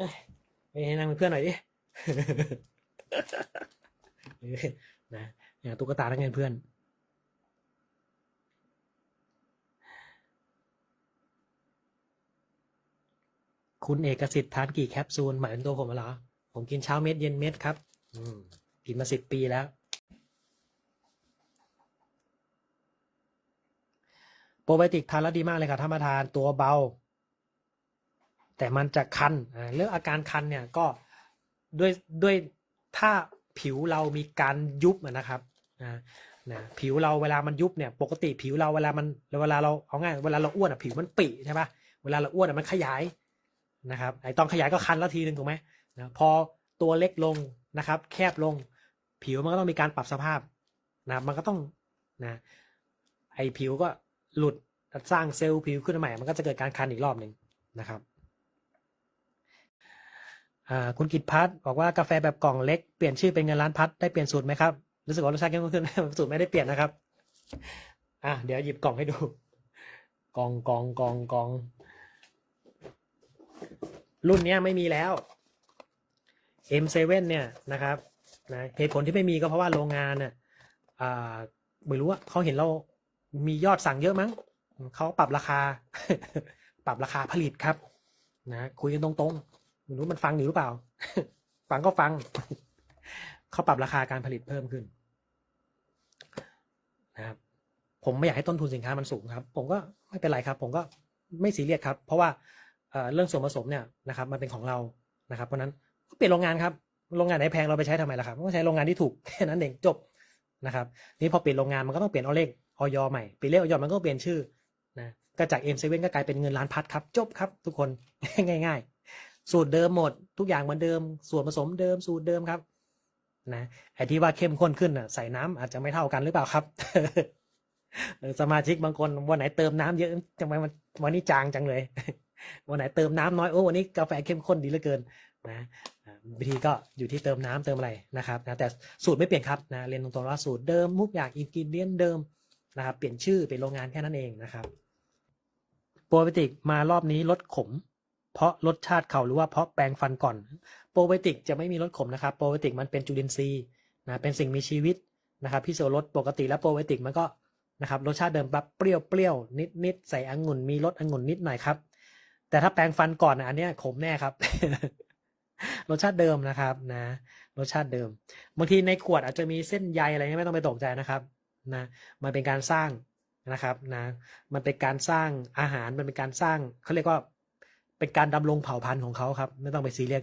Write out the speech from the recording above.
เอ้ยไปนั่งเป็นเพื่อนหน่อยดิ นะอย่างตุ๊กตาทั้งไงเพื่อน คุณเอกสิทธิ์ทานกี่แคปซูลหมายถึงตัวผมเหรอ ผมกินเช้าเม็ดเย็นเม็ดครับ อืม กินมาสิบปีแล้ว โปรไบติกทานแล้วดีมากเลยค่ะท่านประธานตัวเบา แต่มันจะคันเรื่องอาการคันเนี่ยก็ด้วยด้วยถ้าผิวเรามีการยุบนะครับนะผิวเราเวลามันยุบเนี่ยปกติผิวเราเวลามันเวลาเราเอาง่ายเวลาเราอ้วนอะผิวมันปิใช่ปะเวลาเราอ้วนอะมันขยายนะครับไอตอนขยายก็คันแล้วทีหนึ่งถูกไหมนะพอตัวเล็กลงนะครับ แคบลง ผิวมันก็ต้องมีการปรับสภาพนะมันก็ต้องนะไอผิวก็หลุดสร้างเซลล์ผิวขึ้นใหม่ มันก็จะเกิดการคันอีกรอบหนึ่งนะครับ อ่าคุณกิตพัฒน์บอกว่ากาแฟแบบกล่องเล็ก เปลี่ยนชื่อเป็นเงินล้านพัดได้เปลี่ยนสูตรไหมครับ รู้สึกว่ารสชาติเข้มข้นขึ้น สูตรไม่ได้เปลี่ยนนะครับอะเดี๋ยวหยิบกล่องให้ดู กล่องกล่องกล่องกล่อง รุ่นเนี้ยไม่มีแล้ว M7 เนี่ยนะครับนะเหตุผลที่ไม่มีก็เพราะว่าโรงงานเนี่ยอ่าไม่รู้ว่าเขาเห็นเรามียอดสั่งเยอะมั้งเขาปรับราคา ปรับราคาผลิตครับ นะคุยกันตรงๆ ไม่รู้มันฟังอยู่หรือเปล่า ฟังก็ฟัง เขาปรับราคาการผลิตเพิ่มขึ้นนะครับ ผมไม่อยากให้ต้นทุนสินค้ามันสูงครับ ผมก็ไม่เป็นไรครับ ผมก็ไม่ซีเรียสครับ เพราะว่าเอ่อเรื่องส่วนผสมเนี่ยนะครับ มันเป็นของเรานะครับ เพราะฉะนั้นก็เปลี่ยนโรงงานครับ โรงงานไหนแพงเราไปใช้ทำไมล่ะครับ ก็ใช้โรงงานที่ถูกแค่นั้นเองจบนะครับ นี่พอเปลี่ยนโรงงานมันก็ต้องเปลี่ยนเอาเลขออยใหม่เปลี่ยนเลขออยมันก็เปลี่ยนชื่อนะก็จาก M7 ก็กลายเป็นเงินล้านพัดครับ จบครับ ทุกคนง่ายๆ สูตรเดิมหมด ทุกอย่างเหมือนเดิม ส่วนผสมเดิมสูตรเดิมครับนะไอ้ที่ว่าเข้มข้นขึ้นอะใส่น้ำอาจจะไม่เท่ากันหรือเปล่าครับสมาชิกบางคนวันไหนเติมน้ำเยอะจังไมวันวันนี้จางจังเลย วันไหนเติมน้ำน้อยโอ้วันนี้กาแฟเข้มข้นดีเหลือเกินนะวิธีก็อยู่ที่เติมน้ำเติมอะไรนะครับนะแต่สูตรไม่เปลี่ยนครับนะเรียนตรงๆว่าสูตรเดิมมุกอย่างอินกิเดียนเดิมนะครับเปลี่ยนชื่อเป็นโรงงานแค่นั้นเองนะครับโปรไบติกมารอบนี้ลดขม เพราะรสชาติเขาหรือว่าเพราะแปรงฟันก่อน โปรไบติกจะไม่มีรสขมนะครับ โปรไบติกมันเป็นจุลินทรีย์นะเป็นสิ่งมีชีวิตนะครับพี่เซลรสปกติแล้วโปรไบติกมันก็นะครับรสชาติเดิมแบบเปรี้ยวเปรี้ยวนิดนิดใส่องุ่นมีรสองุ่นนิดหน่อยครับ แต่ถ้าแปรงฟันก่อนนะอันเนี้ยขมแน่ครับ รสชาติเดิมนะครับนะรสชาติเดิมบางทีในขวดอาจจะมีเส้นใยอะไรไม่ต้องไปตกใจนะครับนะมันเป็นการสร้างนะครับนะมันเป็นการสร้างอาหารมันเป็นการสร้างเขาเรียกว่า เป็นการดำรงเผ่าพันธุ์ของเขาครับ ไม่ต้องไปซีเรียส